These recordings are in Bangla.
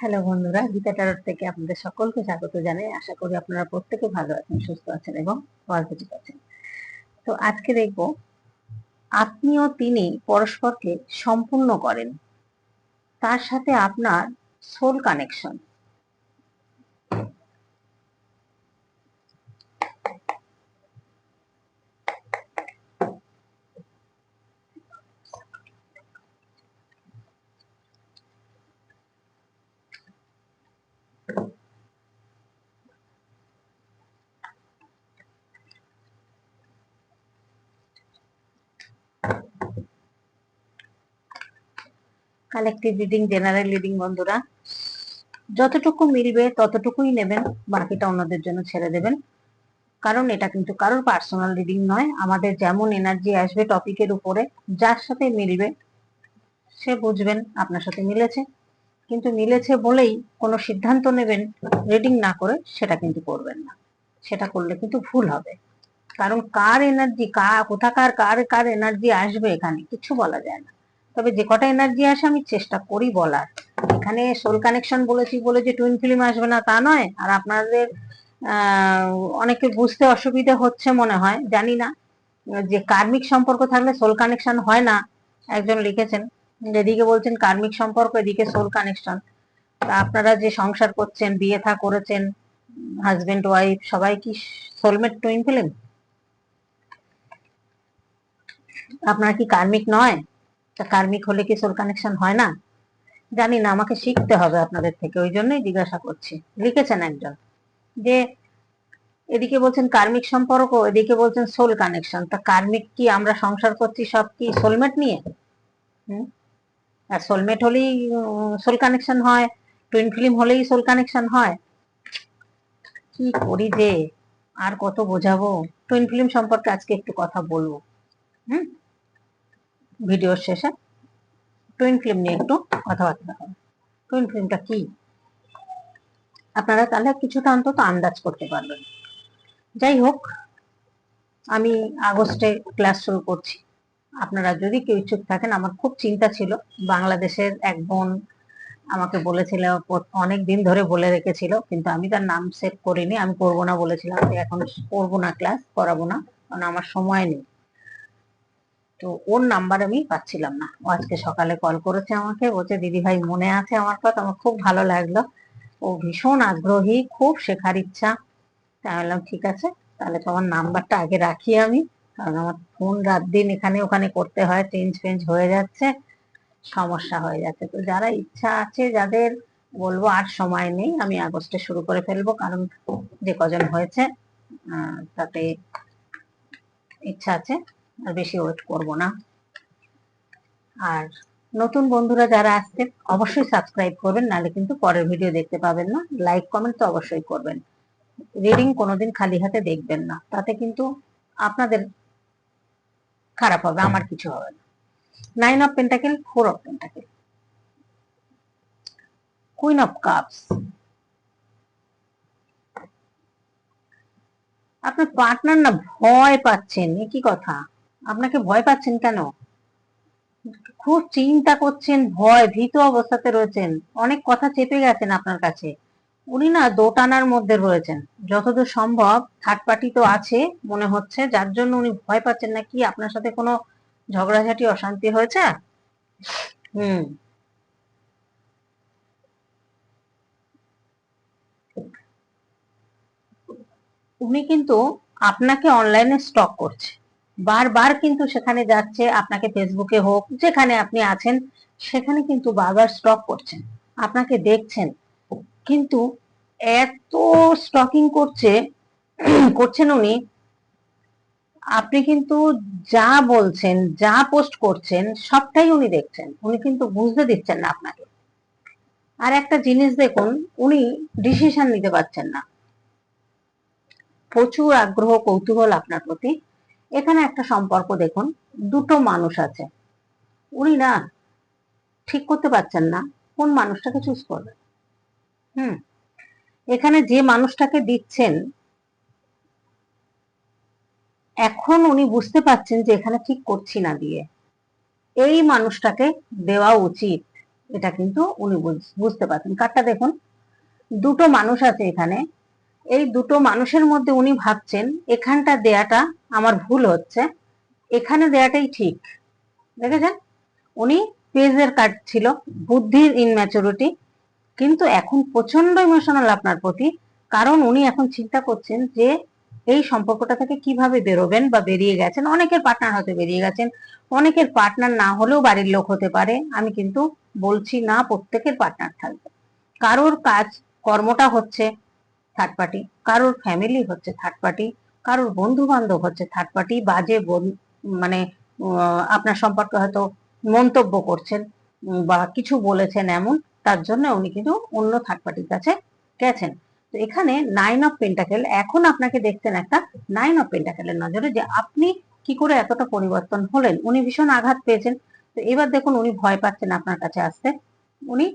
হ্যালো বন্ধুরা, গীতা টারট থেকে আপনাদের সকলকে স্বাগত জানাই। আশা করি আপনারা প্রত্যেকে ভালো আছেন, সুস্থ আছেন এবং পজিটিভ আছেন। তো আজকে দেখব আপনিও তিনি পরস্পরকে সম্পূর্ণ করেন। তার সাথে আপনার soul connection collective reading general reading বন্ধুরা, যতটুকু মিলবে ততটুকুই নেবেন, বাকিটা অন্যদের জন্য ছেড়ে দেবেন। কারণ এটা কিন্তু কারোর পার্সোনাল রিডিং নয়, আমাদের যেমন এনার্জি আসবে টপিকের উপরে, যার সাথে মিলবে, সে বুঝবেন আপনার সাথে মিলেছে। কিন্তু মিলেছে বলেই কোনো সিদ্ধান্ত নেবেন রিডিং না করে, সেটা কিন্তু করবেন না। সেটা করলে কিন্তু ভুল হবে। কারণ কার এনার্জি কোথাকার, কার কার এনার্জি আসবে এখানে, কিছু বলা যায় না। তবে যে কটা এনার্জি আসে আমি চেষ্টা করি বলার। এখানে সোল কানেকশন বলেছি বলে যে টুইন ফিল্ম আসবে না তা নয়। আর আপনাদের অনেকে বুঝতে অসুবিধা হচ্ছে মনে হয়, জানি না। যে কার্মিক সম্পর্ক থাকলে সোল কানেকশন হয় না, একজন লিখেছেন। এদিকে বলছেন, কার্মিক সম্পর্ক, এদিকে সোল কানেকশন তা আপনারা যে সংসার করছেন, বিয়ে থা করেছেন হাজবেন্ড ওয়াইফ সবাই কি সোলমেট টুইন ফিল্ম আপনার কি কার্মিক নয়? তা কার্মিক হলে কি সোল কানেকশন হয় না? জানি না, আমাকে শিখতে হবে আপনাদের থেকে, ওই জন্যই জিজ্ঞাসা করছি। লিখেছেন একজন। যে এদিকে বলছেন কার্মিক সম্পর্ক এদিকে বলছেন সোল কানেকশন তা কার্মিক কি আমরা সংসার করছি সব কি সোলমেট নিয়ে? হুম? আর সোলমেট হলেই সোল কানেকশন হয় টুইন ফিল্ম হলেই সোল কানেকশন হয়। কি করি যে? আর কত বোঝাবো? টুইন ফিল্ম সম্পর্কে আজকে একটু কথা বলব। হুম? ভিডিওর শেষে টুইন ফিল্ম নিয়ে একটু কথাবার্তা হবে। টুইন ফিল্মটা কি? আপনারা তাহলে কিছুটা অন্তত আন্দাজ করতে পারবেন। যাই হোক, আমি আগস্টে ক্লাস শুরু করছি। আপনারা যদি কেউ ইচ্ছুক থাকেন, আমার খুব চিন্তা ছিল। বাংলাদেশের এক বোন আমাকে বলেছিল, অনেক দিন ধরে বলে রেখেছিল, কিন্তু আমি তার নাম সেভ করিনি, আমি করব না বলেছিলাম এখন করব না ক্লাস করাবো না, কারণ আমার সময় নেই। তো ওর নাম্বার আমি পাচ্ছিলাম না। ও আজকে সকালে কল করেছে আমাকে। বলছে দিদি ভাই মনে আছে আমার কথা? আমার খুব ভালো লাগল। ও ভীষণ আগ্রহী, খুব শেখার ইচ্ছা। তাই বললাম, ঠিক আছে, তাহলে তোমার নাম্বারটা আগে রাখি আমি। কারণ আমার ফোন রাত দিন এখানে ওখানে করতে হয় চেঞ্জ ফেঞ্জ হয়ে যাচ্ছে, সমস্যা হয়ে যাচ্ছে। তো যারা ইচ্ছা আছে, যাদের বলব, আর সময় নেই, আমি আগস্টে শুরু করে ফেলব। কারণ যে কজন হয়েছে তাতে ইচ্ছা আছে। আর বেশি ওয়েট করব না। আর নতুন বন্ধুরা যারা আসছে, অবশ্যই সাবস্ক্রাইব করবেন, নাহলে কিন্তু পরের ভিডিও দেখতে পাবেন না। লাইক, কমেন্ট তো অবশ্যই করবেন। রিডিং কোনোদিন খালি হাতে দেখবেন না। তাতে কিন্তু আপনাদের খারাপ হবে, আমার কিছু হবে না। Nine of pentacle four of pentacle queen of cups আপনার পার্টনার না ভয় পাচ্ছেন কি কথা? আপনাকে ভয় পাচ্ছেন কেন? খুব চিন্তা করছেন, ভয়, ভীত অবস্থাতে রয়েছেন। অনেক কথা চেপে গেছেন আপনার কাছে। উনি না দোটানার মধ্যে রয়েছেন। যতদূর সম্ভব থার্ড পার্টি তো আছে মনে হচ্ছে, যার জন্য উনি ভয় পাচ্ছেন না কি আপনার সাথে কোনো ঝগড়াঝাটি, অশান্তি হয়েছে? হুম। উনি কিন্তু আপনাকে অনলাইনে স্টক করছে। বারবার কিন্তু সেখানে যাচ্ছে, আপনাকে ফেসবুকে হোক, যেখানে আপনি আছেন, সেখানে কিন্তু বারবার স্টক করছেন, আপনাকে দেখছেন। কিন্তু এত স্টকিং করছে, করছেন উনি, আপনি কিন্তু যা বলছেন, যা পোস্ট করছেন, সবটাই উনি দেখছেন। উনি কিন্তু বুঝতে দিচ্ছেন না আপনাকে। আর একটা জিনিস দেখুন, উনি ডিসিশন নিতে পারছেন না। প্রচুর আগ্রহ, কৌতূহল আপনার প্রতি। এখানে একটা সম্পর্ক দেখুন, দুটো মানুষ আছে। উনি না ঠিক করতে পারছেন না, কোন মানুষটাকে চুজ করবে হুম, এখানে যে মানুষটাকে দিচ্ছেন, এখন উনি বুঝতে পারছেন যে এখানে ঠিক করছি না দিয়ে। এই মানুষটাকে দেওয়া উচিত, এটা কিন্তু উনি বুঝ- বুঝতে পারছেন। কার্ডটা দেখুন, দুটো মানুষ আছে এখানে এই দুটো মানুষের মধ্যে উনি ভাবছেন, এখানটা দেয়াটা আমার ভুল হচ্ছে, এখানে দেয়াটাই ঠিক। দেখেছেন? উনি পেজের কাট ছিল, বুদ্ধির ইনম্যাচুরিটি কিন্তু এখন প্রচণ্ড ইমোশনাল আপনার প্রতি, কারণ উনি এখন চিন্তা করছেন যে এই সম্পর্কটা থেকে কীভাবে বেরোবেন বা বেরিয়ে গেছেন। অনেকের পার্টনার হতে বেরিয়ে গেছেন, অনেকের পার্টনার না হলেও বাড়ির লোক হতে পারে। আমি কিন্তু বলছি না, প্রত্যেকের পার্টনার থাকবে। কারোর কাজ, কর্মটা হচ্ছে থার্ড পার্টি কারোর ফ্যামিলি হচ্ছে থার্ড পার্টি কারোর বন্ধু বান্ধব হচ্ছে থার্ড পার্টি বাজে মানে আপনার সম্পর্কে হয়তো মন্তব্য করছেন বা কিছু বলেছেন এমন, তার জন্য উনি কিন্তু অন্য থার্ড পার্টির কাছে গেছেন। তো এখানে নাইন অফ পেন্টাকেল এখন আপনাকে দেখছেন একটা নাইন অফ পেন্টাকেলের নজরে যে আপনি কি করে এতটা পরিবর্তন হলেন? উনি ভীষণ আঘাত পেয়েছেন। তো এবার দেখুন, উনি ভয় পাচ্ছেন আপনার কাছে আসতে। উনি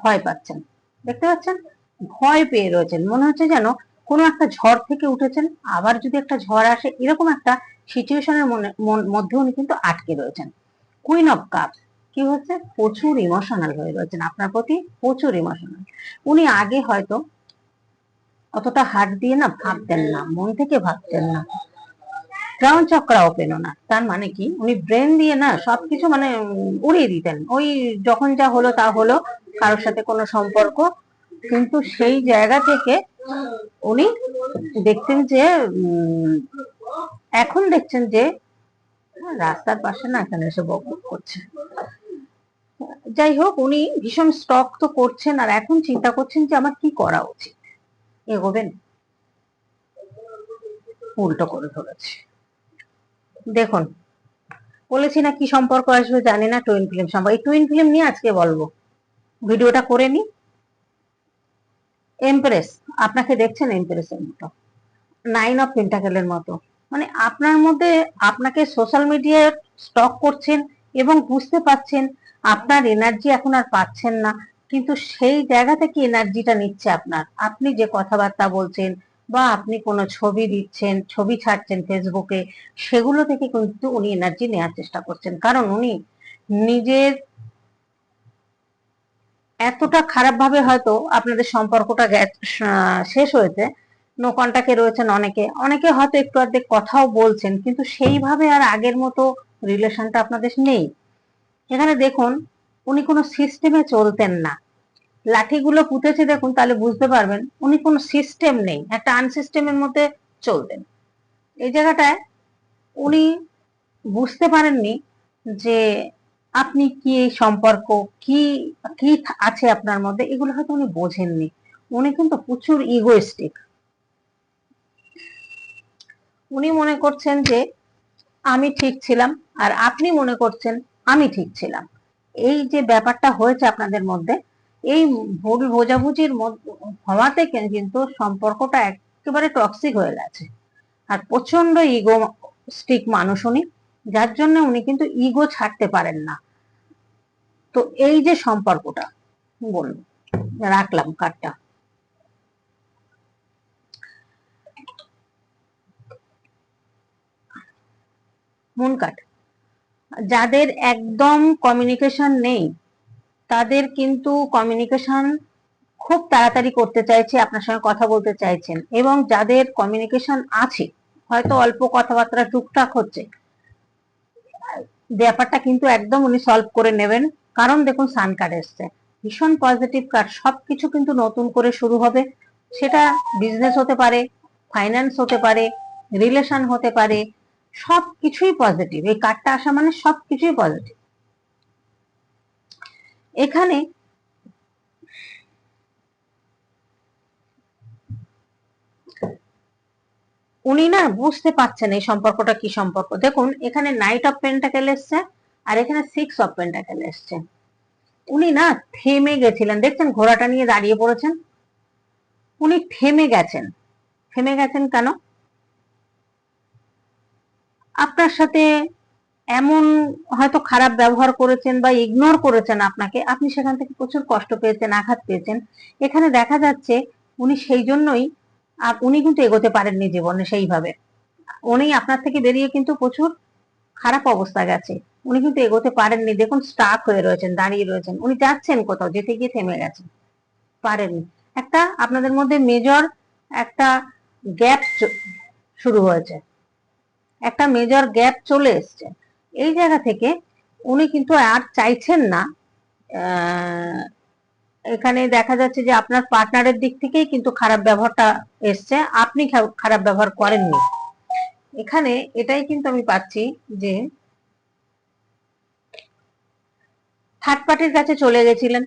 ভয় পাচ্ছেন। দেখতে পাচ্ছেন? ভয় পেয়ে রয়েছেন। মনে হচ্ছে যেন কোনো একটা ঝড় থেকে উঠেছেন, আবার যদি একটা ঝড় আসে, এরকম একটা সিচুয়েশনের মধ্যে উনি কিন্তু আটকে রয়েছেন। কুইন অফ কাপ কি হচ্ছে? প্রচুর ইমোশনাল হয়ে রয়েছেন আপনার প্রতি, প্রচুর ইমোশনাল উনি আগে হয়তো অতটা হাত দিয়ে না ভাবতেন না, মন থেকে ভাবতেন না। ক্রাউন চক্রা ওপেন না তার মানে কি? উনি ব্রেন দিয়ে না সবকিছু মানে উড়িয়ে দিতেন। ওই যখন যা হলো তা হলো, কারোর সাথে কোনো সম্পর্ক কিন্তু সেই জায়গা থেকে উনি দেখছেন যে এখন দেখছেন যে রাস্তার পাশে না এখানে এসে বক করছে। যাই হোক, উনি ভীষণ স্টক তো করছেন আর এখন চিন্তা করছেন যে আমার কি করা উচিত? এগোবেন? উল্টো করে ধরেছে। দেখুন, বলেছি না কি সম্পর্ক আসবে জানি না টুইন ফিল্ম সম্পর্ক এই টুইন ফিল্ম নিয়ে আজকে বলব। ভিডিওটা করে নি এমপ্রেস আপনাকে দেখছেন এমপ্রেসের মতো। নাইন অফ পেন্টাকেলের মতো। মানে আপনার মধ্যে আপনাকে সোশ্যাল মিডিয়ায় স্টক করছেন এবং বুঝতে পাচ্ছেন আপনার এনার্জি এখন আর পাচ্ছেন না। কিন্তু সেই জায়গা থেকে এনার্জিটা নিচ্ছে আপনার। আপনি যে কথাবার্তা বলছেন বা আপনি কোনো ছবি দিচ্ছেন, ছবি ছাড়ছেন ফেসবুকে সেগুলো থেকে কিন্তু উনি এনার্জি নেওয়ার চেষ্টা করছেন। কারণ উনি নিজের এতটা খারাপ ভাবে হয়তো আপনাদের সম্পর্কটা শেষ হয়েছে। নো রয়েছেন অনেকে। অনেকে হয়তো একটু অর্ধেক কথাও বলছেন, কিন্তু সেইভাবে আর আগের মতো রিলেশনটা আপনাদের নেই। এখানে দেখুন, উনি কোনো সিস্টেমে চলতেন না। লাঠিগুলো পুঁতেছে দেখুন, তাহলে বুঝতে পারবেন, উনি কোনো সিস্টেম নেই, একটা আনসিস্টেমের মধ্যে চলতেন। এই জায়গাটায় উনি বুঝতে পারেননি যে আপনি কি সম্পর্ক, কি কি আছে আপনার মধ্যে? এগুলো হয়তো উনি বোঝেননি। উনি কিন্তু প্রচুর ইগোইস্টিক উনি মনে করছেন যে, আমি ঠিক ছিলাম আর আপনি মনে করছেন আমি ঠিক ছিলাম। এই যে ব্যাপারটা হয়েছে আপনাদের মধ্যে, এই ভুল বোঝাবুঝির হওয়াতে কিন্তু সম্পর্কটা একেবারে টক্সিক হয়ে গেছে। আর প্রচণ্ড ইগো স্টিক মানুষ উনি। যার জন্য উনি কিন্তু ইগো ছাড়তে পারেন না। তো এই যে সম্পর্কটা, বলুন, রাখলাম কার্ডটা মুন কার্ড যাদের একদম কমিউনিকেশন নেই, তাদের কিন্তু কমিউনিকেশন খুব তাড়াতাড়ি করতে চাইছে, আপনার সঙ্গে কথা বলতে চাইছেন এবং যাদের কমিউনিকেশন আছে, হয়তো অল্প কথাবার্তা টুকটাক হচ্ছে ব্যাপারটা কিন্তু একদম উনি সলভ করে নেবেন। কারণ দেখুন সান কার্ড এসছে। ভীষণ পজিটিভ কার্ড সবকিছু কিন্তু নতুন করে শুরু হবে। সেটা বিজনেস হতে পারে ফাইন্যান্স হতে পারে রিলেশন হতে পারে সব কিছুই পজিটিভ এই কার্ডটা আসা মানে সবকিছুই পজিটিভ এখানে উনি না বুঝতে পারছেন এই সম্পর্কটা কি সম্পর্ক। দেখুন, এখানে নাইট অফ পেন্টাকেল এসছে আর এখানে সিক্স অফ পেন্টাকেল এসছে। উনি না থেমে গেছিলেন। দেখছেন, ঘোড়াটা নিয়ে দাঁড়িয়ে পড়েছেন। উনি থেমে গেছেন। থেমে গেছেন কেন? আপনার সাথে এমন হয়তো খারাপ ব্যবহার করেছেন বা ইগনোর করেছেন আপনাকে। আপনি সেখান থেকে প্রচুর কষ্ট পেয়েছেন, আঘাত পেয়েছেন। এখানে দেখা যাচ্ছে উনি সেই জন্যই আর উনি কিন্তু এগোতে পারেননি জীবনে সেইভাবে। উনি আপনার থেকে বেরিয়ে কিন্তু প্রচুর খারাপ অবস্থা গেছে। উনি কিন্তু এগোতে পারেননি। দেখুন স্টাক হয়ে রয়েছেন, দাঁড়িয়ে রয়েছেন। উনি যাচ্ছেন কোথাও, যেতে গিয়ে থেমে গেছেন। পারেননি। একটা আপনাদের মধ্যে মেজর একটা গ্যাপ শুরু হয়েছে। একটা মেজর গ্যাপ চলে এসছে। এই জায়গা থেকে উনি কিন্তু আর চাইছেন না এখানে দেখা যাচ্ছে যে আপনার পার্টনারের দিক থেকেই কিন্তু খারাপ ব্যবহারটা এসছে। আপনি খারাপ ব্যবহার করেননি। এখানে এটাই কিন্তু আমি পাচ্ছি যে থার্ড পার্টির কাছে চলে গেছিলেন।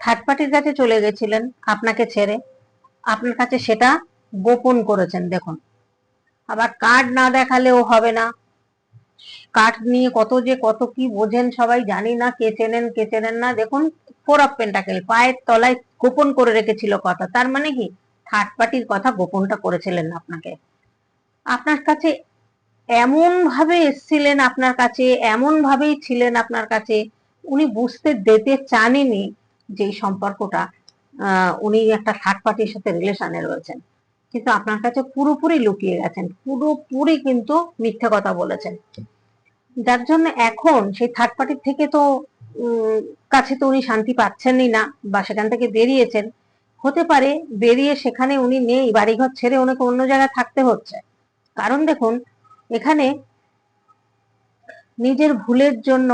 থার্ড পার্টির কাছে চলে গেছিলেন আপনাকে ছেড়ে। আপনার কাছে সেটা গোপন করেছেন, দেখুন। আবার কার্ড না দেখালেও হবে না। কার্ড নিয়ে কত যে কত কি বোঝেন, সবাই জানি না, কে চেনেন কে চেনেন না। দেখুন ফোর পেন্টাকেল পায়ের তলায় গোপন করে রেখেছিল কথা। তার মানে কি? থার্ড পার্টির কথা গোপনটা করেছিলেন আপনাকে। আপনার কাছে এমন ভাবে এসছিলেন আপনার কাছে এমন ভাবেই ছিলেন আপনার কাছে, উনি বুঝতে দিতে চাননি যে সম্পর্কটা উনি একটা থার্ড পার্টির সাথে রিলেশনে রয়েছেন। কিন্তু আপনার কাছে পুরোপুরি লুকিয়ে গেছেন, পুরোপুরি কিন্তু মিথ্যে কথা বলেছেন। যার জন্য এখন সেই থার্ড পার্টির থেকে তো কাছে তো উনি শান্তি পাচ্ছেনই না বা সেখান থেকে বেরিয়েছেন। হতে পারে বেরিয়ে সেখানে উনি নেই, বাড়িঘর ছেড়ে ওনাকে অন্য জায়গায় থাকতে হচ্ছে। কারণ দেখুন, এখানে নিজের ভুলের জন্য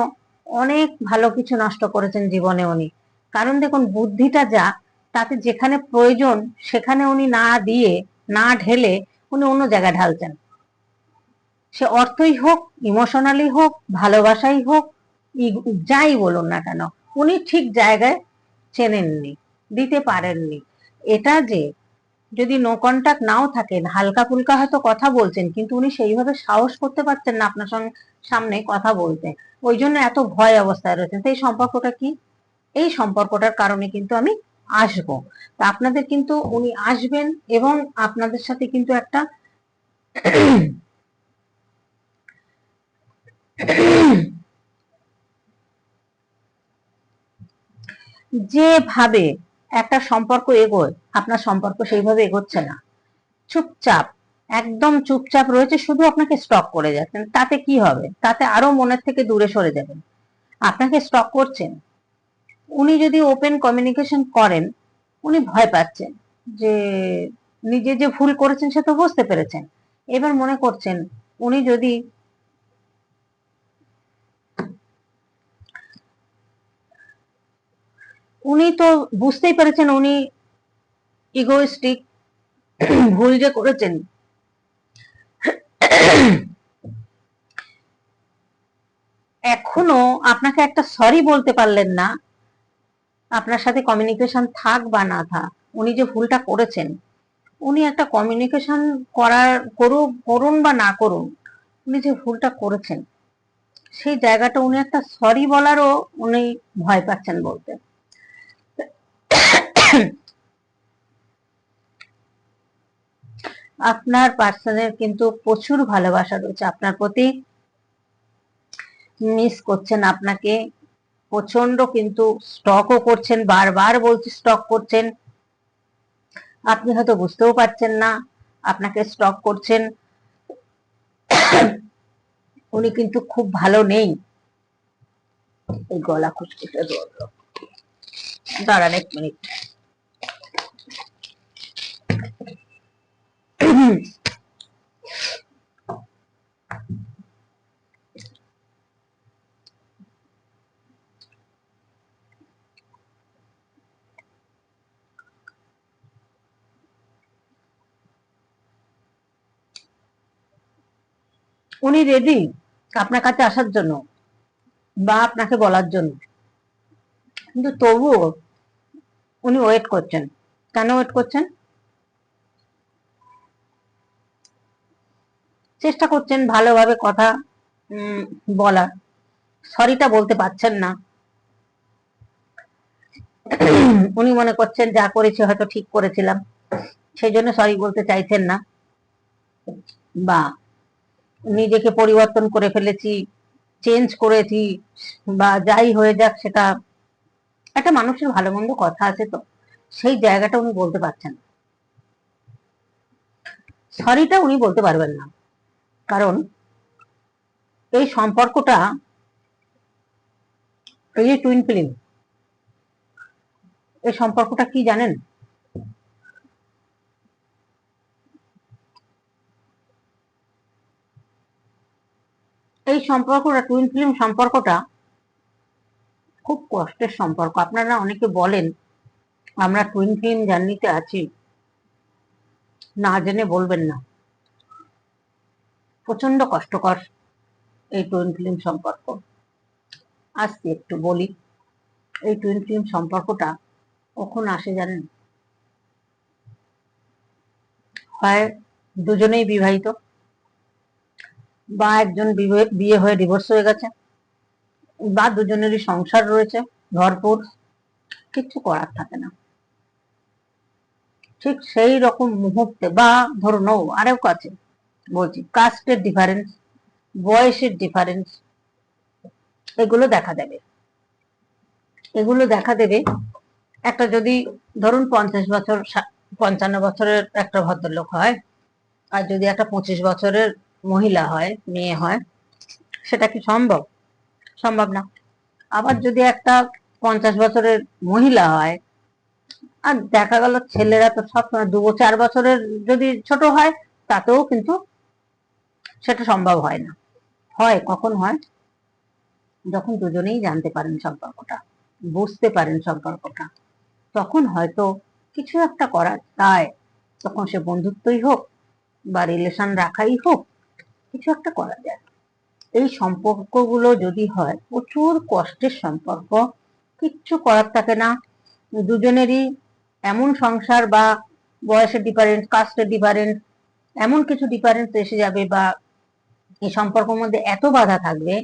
অনেক ভালো কিছু নষ্ট করেছেন জীবনে উনি। কারণ দেখুন, বুদ্ধিটা যা, তাতে যেখানে প্রয়োজন সেখানে উনি না দিয়ে, না ঢেলে উনি অন্য জায়গায় ঢালছেন। সে অর্থই হোক ইমোশনালি হোক, ভালোবাসাই হোক যাই বলুন না কেন, উনি ঠিক জায়গায় চেনেননি, দিতে পারেননি। এটা যে যদি নো কন্টাক্ট নাও থাকেন, হালকা ফুলকা হয়তো কথা বলছেন, কিন্তু উনি সেইভাবে সাহস করতে পারছেন না আপনার সঙ্গে সামনে কথা বলতে। ওই জন্য এত ভয় অবস্থায় রয়েছেন। তো এই সম্পর্কটা কি? এই সম্পর্কটার কারণে কিন্তু আমি আসব। তা আপনাদের কিন্তু উনি আসবেন এবং আপনাদের সাথে কিন্তু একটা যেভাবে একটা সম্পর্ক এগোয়, আপনার সম্পর্ক সেইভাবে এগোচ্ছে না। চুপচাপ, একদম চুপচাপ রয়েছে, শুধু আপনাকে স্টক করে যাচ্ছেন। তাতে কি হবে? তাতে আরও মনের থেকে দূরে সরে যাবেন। আপনাকে স্টক করছেন। উনি যদি ওপেন কমিউনিকেশন করেন, উনি ভয় পাচ্ছেন যে নিজে যে ভুল করেছেন সে তো বুঝতে পেরেছেন। এবার মনে করছেন, উনি যদি উনি তো বুঝতেই পেরেছেন উনি ইগোইস্টিক ভুল যে করেছেন। এখনও আপনাকে একটা সরি বলতে পারলেন না। আপনার সাথে কমিউনিকেশন থাক বা না থাক, উনি যে ভুলটা করেছেন, উনি একটা কমিউনিকেশন করার, করুক, করুন বা না করুন, উনি যে ভুলটা করেছেন, সেই জায়গাটা উনি একটা সরি বলারও উনি ভয় পাচ্ছেন বলতে। আপনার পার্সনের কিন্তু প্রচুর ভালোবাসা রয়েছে। আপনার প্রতি মিস করছেন আপনাকে। প্রচণ্ড কিন্তু স্টকও করছেন, বারবার বলছি স্টক করছেন। আপনি হয়তো বুঝতেও পারছেন না, আপনাকে স্টক করছেন। উনি কিন্তু খুব ভালো নেই। এই গলা খুশকিটা দাঁড়ান এক মিনিট উনি রেডি আপনার কাছে আসার জন্য বা আপনাকে বলার জন্য। কিন্তু তবুও উনি ওয়েট করছেন। কেন ওয়েট করছেন? চেষ্টা করছেন ভালোভাবে কথা বলার। সরিটা বলতে পারছেন না। উনি মনে করছেন যা করেছি হয়তো ঠিক করেছিলাম, সেই জন্য সরি বলতে চাইছেন না। বা নিজেকে পরিবর্তন করে ফেলেছি, চেঞ্জ করেছি, বা যাই হয়ে যাক সেটা, একটা মানুষের ভালো মন্দ কথা আছে তো, সেই জায়গাটা উনি বলতে পারছেন সরিটা উনি বলতে পারবেন না। কারণ এই সম্পর্কটা এই যে টুইন ফিল্ম এই সম্পর্কটা কি জানেন? এই সম্পর্কটা টুইন ফিল্ম সম্পর্কটা খুব কষ্টের সম্পর্ক। আপনারা অনেকে বলেন, আমরা টুইন ফিল্ম জার্নিতে আছি, না জেনে বলবেন না। প্রচণ্ড কষ্টকর এই টুইন ফিল্ম সম্পর্ক। আজকে একটু বলি, এই টুইন ফিল্ম সম্পর্কটা কখন আসে জানেন? হয় দুজনেই বিবাহিত বা একজন বিয়ে- হয়ে ডিভোর্স হয়ে গেছে বা দুজনেরই সংসার রয়েছে, ভরপুর কিচ্ছু করার থাকে না। ঠিক সেই রকম মুহূর্তে বা ধরুন আরেও কাছে বলছি কাস্টের ডিফারেন্স বয়সের ডিফারেন্স এগুলো দেখা দেবে। এগুলো দেখা দেবে, একটা যদি ধরুন পঞ্চাশ বছর পঞ্চান্ন বছরের একটা ভদ্রলোক হয়, আর যদি একটা পঁচিশ বছরের মহিলা হয়, মেয়ে হয়, সেটা কি সম্ভব? সম্ভব না। আবার যদি একটা পঞ্চাশ বছরের মহিলা হয়, আর দেখা গেল ছেলেরা তো সবসময় দু চার বছরের যদি ছোট হয়, তাতেও কিন্তু সেটা সম্ভব হয় না। হয়, কখন হয়? যখন দুজনেই জানতে পারেন সম্পর্কটা বুঝতে পারেন সম্পর্কটা তখন হয়তো কিছু একটা করা যায় তখন সে বন্ধুত্বই হোক বা রিলেশন রাখাই হোক, কিছু একটা করা যায়। এই সম্পর্কগুলো যদি হয়, প্রচুর কষ্টের সম্পর্ক। কিচ্ছু করার থাকে না। দুজনেরই এমন সংসার বা বয়সের ডিফারেন্স কাস্টের ডিফারেন্স এমন কিছু ডিফারেন্স এসে যাবে বা এই সম্পর্কের মধ্যে এত বাধা থাকবে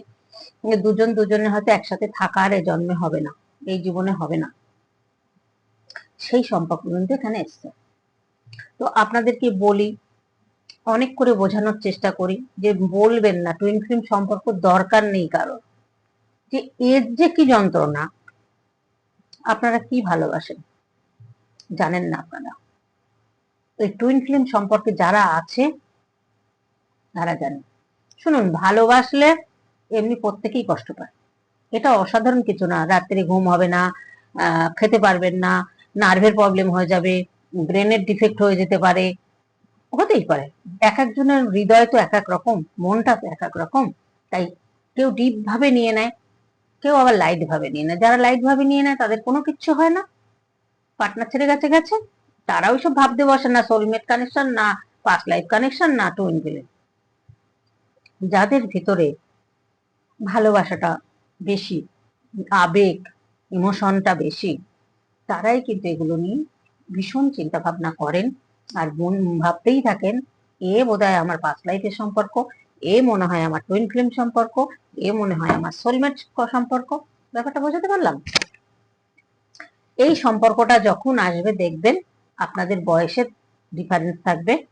দুজন দুজনের হয়তো একসাথে থাকার জন্মে হবে না, এই জীবনে হবে না। সেই সম্পর্ক কিন্তু এখানে এসছে। তো আপনাদেরকে বলি, অনেক করে বোঝানোর চেষ্টা করি যে বলবেন না টুইন ফিল্ম সম্পর্ক দরকার নেই কারও যে এর যে কি যন্ত্রণা, আপনারা কি ভালোবাসেন? জানেন না আপনারা। ওই টুইন ফিল্ম সম্পর্কে যারা আছে, তারা জানে। শুনুন, ভালোবাসলে এমনি প্রত্যেকেই কষ্ট পায়। এটা অসাধারণ কিছু না। রাত্রে ঘুম হবে না খেতে পারবেন না নার্ভের প্রবলেম হয়ে যাবে ব্রেনের ডিফেক্ট হয়ে যেতে পারে, হতেই পারে। এক একজনের হৃদয় তো এক এক রকম, মনটা তো এক এক রকম, তাই কেউ ডিপ ভাবে নিয়ে নেয়, কেউ আবার লাইট ভাবে নিয়ে নেয়। যারা লাইট ভাবে নিয়ে নেয়, তাদের কোনো কিচ্ছু হয় না। পার্টনার ছেড়ে গেছে গেছে। তারা ওইসব ভাবতে বসে না সোলমেট কানেকশন না পাস্ট লাইফ কানেকশন না টুইন ফিল্ম যাদের ভিতরে ভালোবাসাটা বেশি, আবেগ ইমোশনটা বেশি, তারাই কিন্তু এগুলো নিয়ে ভীষণ চিন্তা ভাবনা করেন আর মন ভাবতেই থাকেন, এ বোধহয় আমার পাস্ট লাইফের সম্পর্ক, এ মনে হয় আমার টুইন ফিল্ম সম্পর্ক, এ মনে হয় আমার সোলমেট সম্পর্ক, ব্যাপারটা বোঝাতে পারলাম? এই সম্পর্কটা যখন আসবে দেখবেন আপনাদের বয়সের ডিফারেন্স থাকবে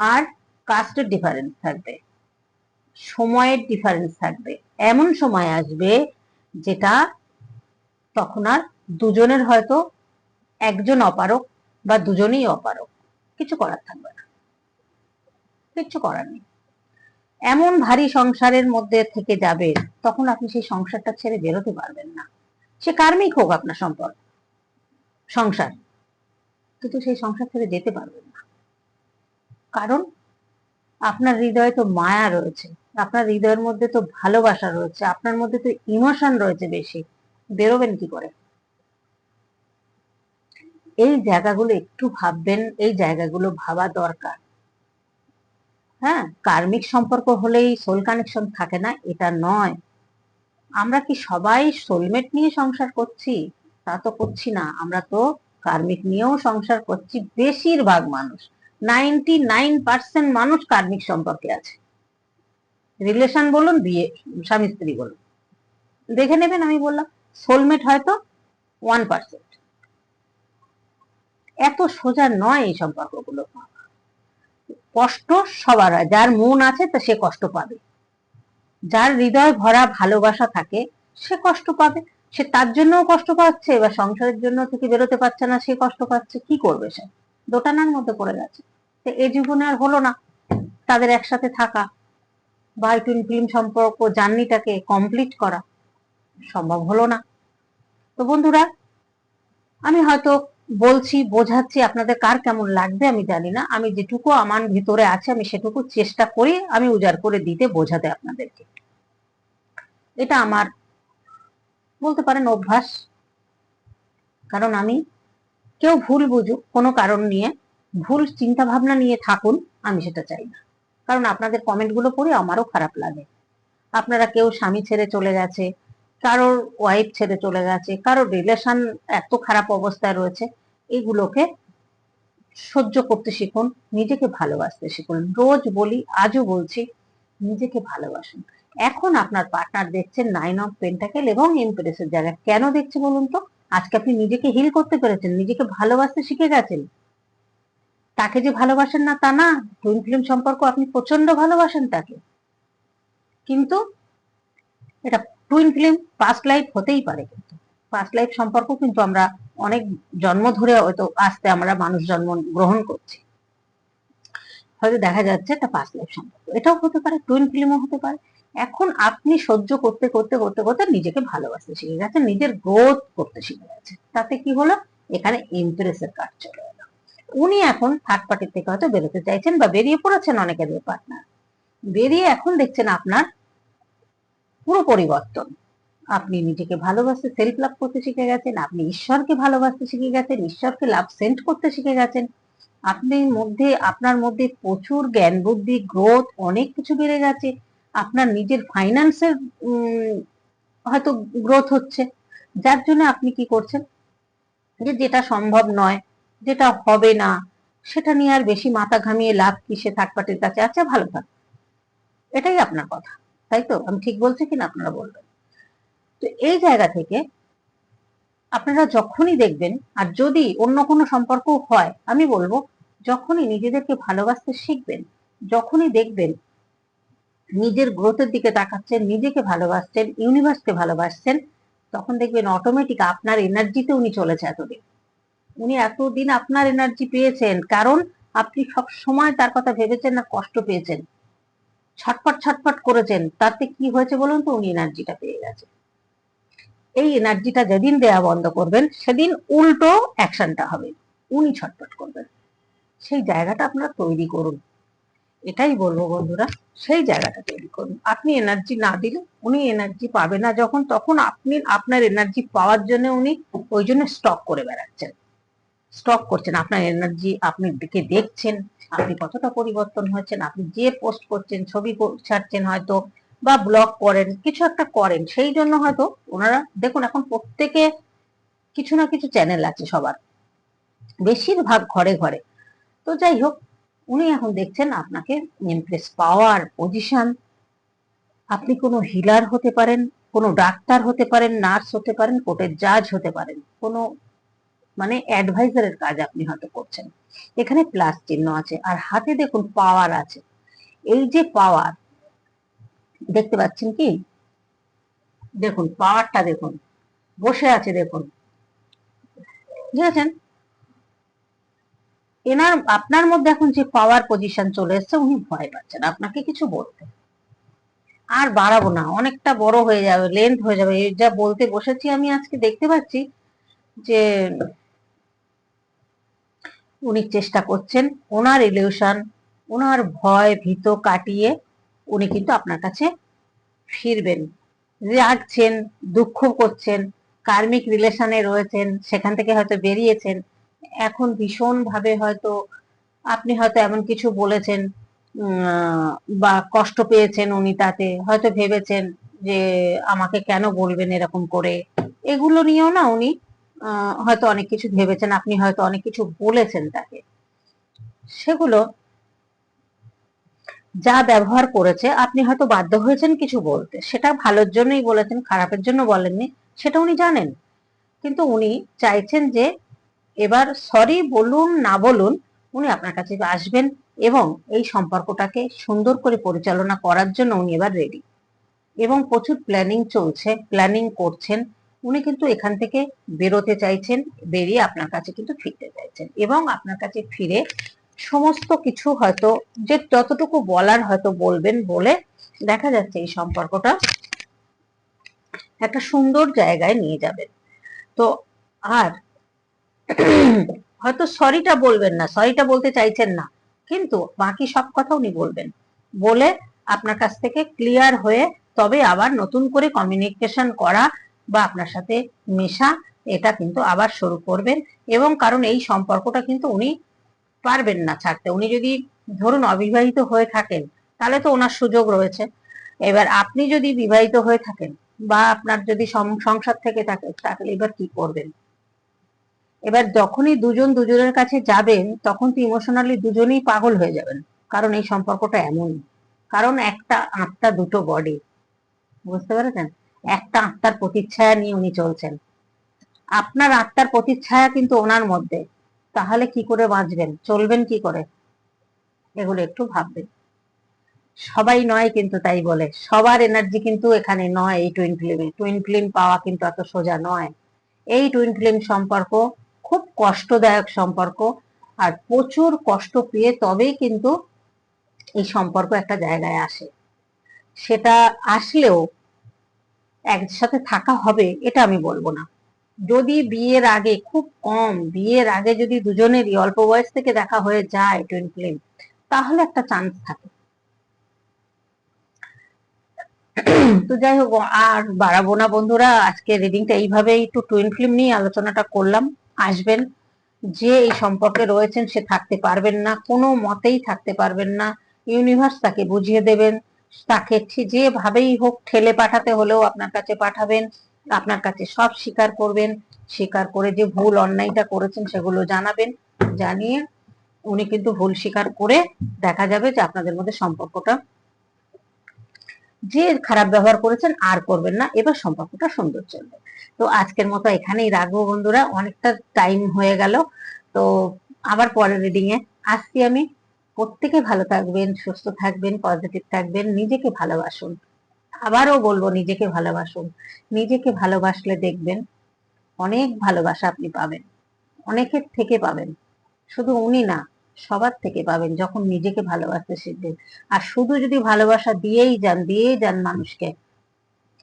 আর কাস্টের ডিফারেন্স থাকবে, সময়ের ডিফারেন্স থাকবে। এমন সময় আসবে যেটা তখন আর দুজনের হয়তো একজন অপারক বা দুজনেই অপারক, কিছু করার থাকবে না। কিছু করার নেই। এমন ভারী সংসারের মধ্যে থেকে যাবে, তখন আপনি সেই সংসারটা ছেড়ে বেরোতে পারবেন না। সে কার্মিক হোক আপনার সম্পর্ক সংসার। কিন্তু সেই সংসার ছেড়ে যেতে পারবেন না। কারণ আপনার হৃদয়ে তো মায়া রয়েছে, আপনার হৃদয়ের মধ্যে তো ভালোবাসা রয়েছে, আপনার মধ্যে তো ইমোশন রয়েছে বেশি। বেরোবেন কি করে? এই জায়গাগুলো একটু ভাববেন, এই জায়গাগুলো ভাবা দরকার। হ্যাঁ কার্মিক সম্পর্ক হলেই সোল কানেকশন থাকে না, এটা নয়। আমরা কি সবাই সোলমেট নিয়ে সংসার করছি? তা তো করছি না, আমরা তো কার্মিক নিয়েও সংসার করছি, বেশিরভাগ মানুষ। নাইনটি নাইন পার্সেন্ট মানুষ কার্মিক সম্পর্কে আছে। রিলেশন বলুন, বিয়ে, স্বামী স্ত্রী বলুন। দেখে নেবেন আমি বললাম সোলমেট হয়তো ওয়ান পার্সেন্ট এত সোজা নয় এই সম্পর্কগুলো। কষ্ট সবার হয়, যার মন আছে তা সে কষ্ট পাবে। যার হৃদয় ভরা ভালোবাসা থাকে, সে কষ্ট পাবে। সে তার জন্যও কষ্ট পাচ্ছে বা সংসারের জন্য থেকে বেরোতে পারছে না, সে কষ্ট পাচ্ছে, কি করবে সে? দোটানার মধ্যে পড়ে গেছে। তো এ জীবনে আর হলো না। তাদের একসাথে থাকা বা টুইন ফিল্ম সম্পর্ক, জার্নিটাকে কমপ্লিট করা সম্ভব হলো না। তো বন্ধুরা, আমি হয়তো বলছি, বোঝাচ্ছি আপনাদের কার কেমন লাগবে আমি জানি না। আমি যেটুকু আমার ভিতরে আছে, আমি সেটুকু চেষ্টা করি, আমি উজাড় করে দিতে, বোঝাতে আপনাদেরকে। এটা আমার বলতে পারেন অভ্যাস। কারণ আমি কেউ ভুল বুঝুক, কোনো কারণ নিয়ে ভুল চিন্তা ভাবনা নিয়ে থাকুন, আমি সেটা চাই না। কারণ আপনাদের কমেন্টগুলো পড়ে আমারও খারাপ লাগে। আপনারা কেউ স্বামী ছেড়ে চলে গেছে, কারোর ওয়াইফ ছেড়ে চলে গেছে, কারোর রিলেশন এত খারাপ অবস্থায় রয়েছে, এগুলোকে সহ্য করতে শিখুন, নিজেকে ভালোবাসতে শিখুন। রোজ বলি, আজও বলছি, নিজেকে ভালোবাসুন। এখন আপনার পার্টনার দেখছেন নাইন অফ পেন্টাকেল এবং এমপ্রেসের জায়গা। কেন দেখছে বলুন তো? আজকে আপনি নিজেকে হিল করতে পেরেছেন, নিজেকে ভালোবাসতে শিখে গেছেন। তাকে যে ভালোবাসেন না তা না টুইন ফিল্ম সম্পর্ক আপনি প্রচণ্ড ভালোবাসেন তাকে। কিন্তু এটা টুইন ফিল্ম পাস্ট লাইফ হতেই পারে কিন্তু। পাস্ট লাইফ সম্পর্ক কিন্তু আমরা অনেক জন্ম ধরে হয়তো আসতে আমরা মানুষ জন্ম গ্রহণ করছি। হয়তো দেখা যাচ্ছে এটা পাস্ট লাইফ সম্পর্ক। এটাও হতে পারে টুইন ফিল্মও হতে পারে। এখন আপনি সহ্য করতে করতে করতে করতে নিজেকে ভালোবাসতে শিখে গেছেন, নিজের গ্রোথ করতে শিখে গেছেন। তাতে কি হলো? এখানে ইমপ্রেসের কাজ চলে এলো। উনি এখন থার্ড পার্টির থেকে হয়তো বেরোতে চাইছেন বা বেরিয়ে পড়েছেন অনেকের পার্টনার বেরিয়ে এখন দেখছেন আপনার পুরো পরিবর্তন। আপনি নিজেকে ভালোবাসতে সেলফ লাভ করতে শিখে গেছেন, আপনি ঈশ্বরকে ভালোবাসতে শিখে গেছেন, ঈশ্বরকে লাভ সেন্ড করতে শিখে গেছেন। আপনি মধ্যে, আপনার মধ্যে প্রচুর জ্ঞান বুদ্ধি গ্রোথ অনেক কিছু বেড়ে গেছে। আপনার নিজের ফাইন্যান্সের হয়তো গ্রোথ হচ্ছে। যার জন্য আপনি কি করছেন? যে যেটা সম্ভব নয়, যেটা হবে না, সেটা নিয়ে আর বেশি মাথা ঘামিয়ে লাভ কি সে থার্ড পার্টির কাছে? আছে ভালো থাক। এটাই আপনার কথা, তাই তো? আমি ঠিক বলছি কিনা আপনারা বলবেন? তো এই জায়গা থেকে আপনারা যখনই দেখবেন, আর যদি অন্য কোনো সম্পর্ক হয়, আমি বলব, যখনই নিজেদেরকে ভালোবাসতে শিখবেন, যখনই দেখবেন নিজের গ্রোথের দিকে তাকাচ্ছেন, নিজেকে ভালোবাসছেন ইউনিভার্সকে ভালোবাসছেন, তখন দেখবেন অটোমেটিক আপনার এনার্জিতে উনি চলেছে এতদিন। উনি এতদিন আপনার এনার্জি পেয়েছেন, কারণ আপনি সব সময় তার কথা ভেবেছেন না, কষ্ট পেয়েছেন। ছটফট ছটফট করেছেন, তাতে কি হয়েছে বলুন তো, উনি এনার্জিটা পেয়ে গেছে। এই এনার্জিটা যেদিন দেয়া বন্ধ করবেন, সেদিন উল্টো অ্যাকশনটা হবে। উনি ছটফট করবেন। সেই জায়গাটা আপনারা তৈরি করুন। এটাই বলব বন্ধুরা, সেই জায়গাটা তৈরি করুন। আপনি এনার্জি না দিলে উনি এনার্জি পাবে না যখন, তখন আপনি, আপনার এনার্জি পাওয়ার জন্য উনি ওই জন্য স্টক করে বেড়াচ্ছেন। স্টক করছেন, আপনার এনার্জি আপনি দিকে দেখছেন, আপনি কতটা পরিবর্তন হয়েছেন, আপনি যে পোস্ট করছেন, ছবি ছাড়ছেন হয়তো বা ব্লগ করেন, কিছু একটা করেন, সেই জন্য হয়তো ওনারা, দেখুন এখন প্রত্যেকে কিছু না কিছু চ্যানেল আছে সবার, বেশিরভাগ ঘরে ঘরে। তো যাই হোক উনি এখন দেখছেন আপনাকে ইমপ্রেস পাওয়ার পজিশন আপনি কোনো হিলার হতে পারেন, কোনো ডাক্তার হতে পারেন নার্স হতে পারেন কোর্টের জাজ হতে পারেন। কোনো মানে অ্যাডভাইজারের কাজ আপনি হয়তো করছেন। এখানে প্লাস চিহ্ন আছে আর হাতে দেখুন পাওয়ার আছে। এই যে পাওয়ার দেখতে পাচ্ছেন কি? দেখুন পাওয়ারটা দেখুন, বসে আছে দেখুন। বুঝেছেন? এনার, আপনার মধ্যে এখন যে পাওয়ার পজিশন চলে এসছে, উনি ভয় পাচ্ছেন। আপনাকে কিছু বলতে। আর বাড়াবো না, অনেকটা বড় হয়ে যাবে লেন্থ হয়ে যাবে। যা বলতে বসেছি, আমি আজকে দেখতে পাচ্ছি যে উনি চেষ্টা করছেন ওনার ইলিউশন ওনার ভয় ভীত কাটিয়ে উনি কিন্তু আপনার কাছে ফিরবেন। রাগছেন দুঃখ করছেন, কার্মিক রিলেশনে রয়েছেন, সেখান থেকে হয়তো বেরিয়েছেন। এখন ভীষণ ভাবে হয়তো আপনি হয়তো এমন কিছু বলেছেন বা কষ্ট পেয়েছেন উনি তাতে, হয়তো ভেবেছেন যে আমাকে কেন বলবেন এরকম করে। এগুলো নিয়েও না উনি হয়তো অনেক কিছু ভেবেছেন, আপনি হয়তো অনেক কিছু বলেছেন তাকে। সেগুলো যা ব্যবহার করেছে, আপনি হয়তো বাধ্য হয়েছেন কিছু বলতে। সেটা ভালোর জন্যই বলেছেন, খারাপের জন্য বলেননি, সেটা উনি জানেন। কিন্তু উনি চাইছেন যে এবার সরি বলুন, না বলুন, উনি আপনার কাছে আসবেন এবং এই সম্পর্কটাকে সুন্দর করে পরিচালনা করার জন্য উনি এবার রেডি এবং প্রচুর প্ল্যানিং চলছে প্ল্যানিং করছেন। উনি কিন্তু এখান থেকে বেরোতে চাইছেন, বেরিয়ে আপনার কাছে কিন্তু ফিরতে চাইছেন। এবং আপনার কাছে ফিরে সমস্ত কিছু হয়তো যে যতটুকু বলার হয়তো বলবেন বলে দেখা যাচ্ছে এই সম্পর্কটা একটা সুন্দর জায়গায় নিয়ে যাবেন। তো আর হয়তো সরিটা বলবেন না সরিটা বলতে চাইছেন না, কিন্তু বাকি সব কথা উনি বলবেন। বলে আপনার কাছ থেকে ক্লিয়ার হয়ে তবে আবার নতুন করে কমিউনিকেশন করা বা আপনার সাথে মেশা, এটা কিন্তু আবার শুরু করবেন এবং কারণ এই সম্পর্কটা কিন্তু উনি পারবেন না ছাড়তে। উনি যদি ধরুন অবিবাহিত হয়ে থাকেন, তাহলে তো ওনার সুযোগ রয়েছে। এবার আপনি যদি বিবাহিত হয়ে থাকেন বা আপনার যদি সংসার থেকে থাকে, তাহলে এবার কি করবেন? এবার যখনই দুজন দুজনের কাছে যাবেন, তখন তো ইমোশনালি দুজনেই পাগল হয়ে যাবেন, কারণ এই সম্পর্কটা এমন। কারণ একটা আত্মা দুটো বডি বুঝতে পেরেছেন? একটা আত্মার প্রতিচ্ছায়া নিয়ে উনি চলছেন। আপনার আত্মার প্রতিচ্ছায়া কিন্তু ওনার মধ্যে, তাহলে কি করে বাঁচবেন? চলবেন কি করে? এগুলো একটু ভাববেন। সবাই নয় কিন্তু তাই বলে, সবার এনার্জি কিন্তু এখানে নয় এই টুইন ফিল্মে টুইন ফিল্ম পাওয়া কিন্তু এত সোজা নয়। এই টুইন ফিল্ম সম্পর্ক খুব কষ্টদায়ক সম্পর্ক আর প্রচুর কষ্ট পেয়ে তবেই কিন্তু এই সম্পর্ক একটা জায়গায় আসে। সেটা আসলেও একসাথে থাকা হবে, এটা আমি বলব না। যদি বিয়ের আগে, খুব কম বিয়ের আগে যদি দুজনেরই অল্প বয়স থেকে দেখা হয়ে যায় টুইন ফিল্ম তাহলে একটা চান্স থাকে। তো যাই হোক, আর বাড়াবো না বন্ধুরা আজকে রিডিংটা এইভাবেই একটু টুইন ফিল্ম নিয়ে আলোচনাটা করলাম। আসবেন, যে এই সম্পর্কে রয়েছেন সে থাকতে পারবেন না, কোনো মতেই থাকতে পারবেন না। ইউনিভার্স তাকে বুঝিয়ে দেবেন, তাকে যেভাবেই হোক ঠেলে পাঠাতে হলেও আপনার কাছে পাঠাবেন, আপনার কাছে সব স্বীকার করবেন, স্বীকার করে যে ভুল অন্যায়টা করেছেন সেগুলো জানাবেন, জানিয়ে উনি কিন্তু ভুল স্বীকার করে দেখা যাবে যে আপনাদের মধ্যে সম্পর্কটা যে খারাপ ব্যবহার করেছেন আর করবেন না, এবার সম্পর্কটা সুন্দর চলবে। তো আজকের মতো এখানেই রাখব বন্ধুরা, অনেকটা টাইম হয়ে গেল। তো আবার পরের রিডিং এ আসছি আমি। প্রত্যেকে ভালো থাকবেন, সুস্থ থাকবেন পজিটিভ থাকবেন, নিজেকে ভালোবাসুন। আবারও বলব, নিজেকে ভালোবাসুন। নিজেকে ভালোবাসলে দেখবেন অনেক ভালোবাসা আপনি পাবেন, অনেকের থেকে পাবেন। শুধু উনি না সবার থেকে পাবেন যখন নিজেকে ভালোবাসতে শিখবেন। আর শুধু যদি ভালোবাসা দিয়েই যান দিয়েই যান মানুষকে,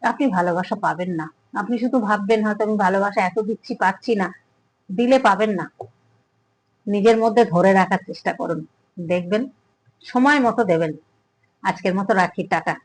আপনি ভালোবাসা পাবেন না। আপনি শুধু ভাববেন হয়তো আমি ভালোবাসা এত দিচ্ছি, পাচ্ছি না, দিলে পাবেন না। নিজের মধ্যে ধরে রাখার চেষ্টা করুন। দেখবেন, সময় মতো দেবেন। আজকের মতো রাখি, টাটা।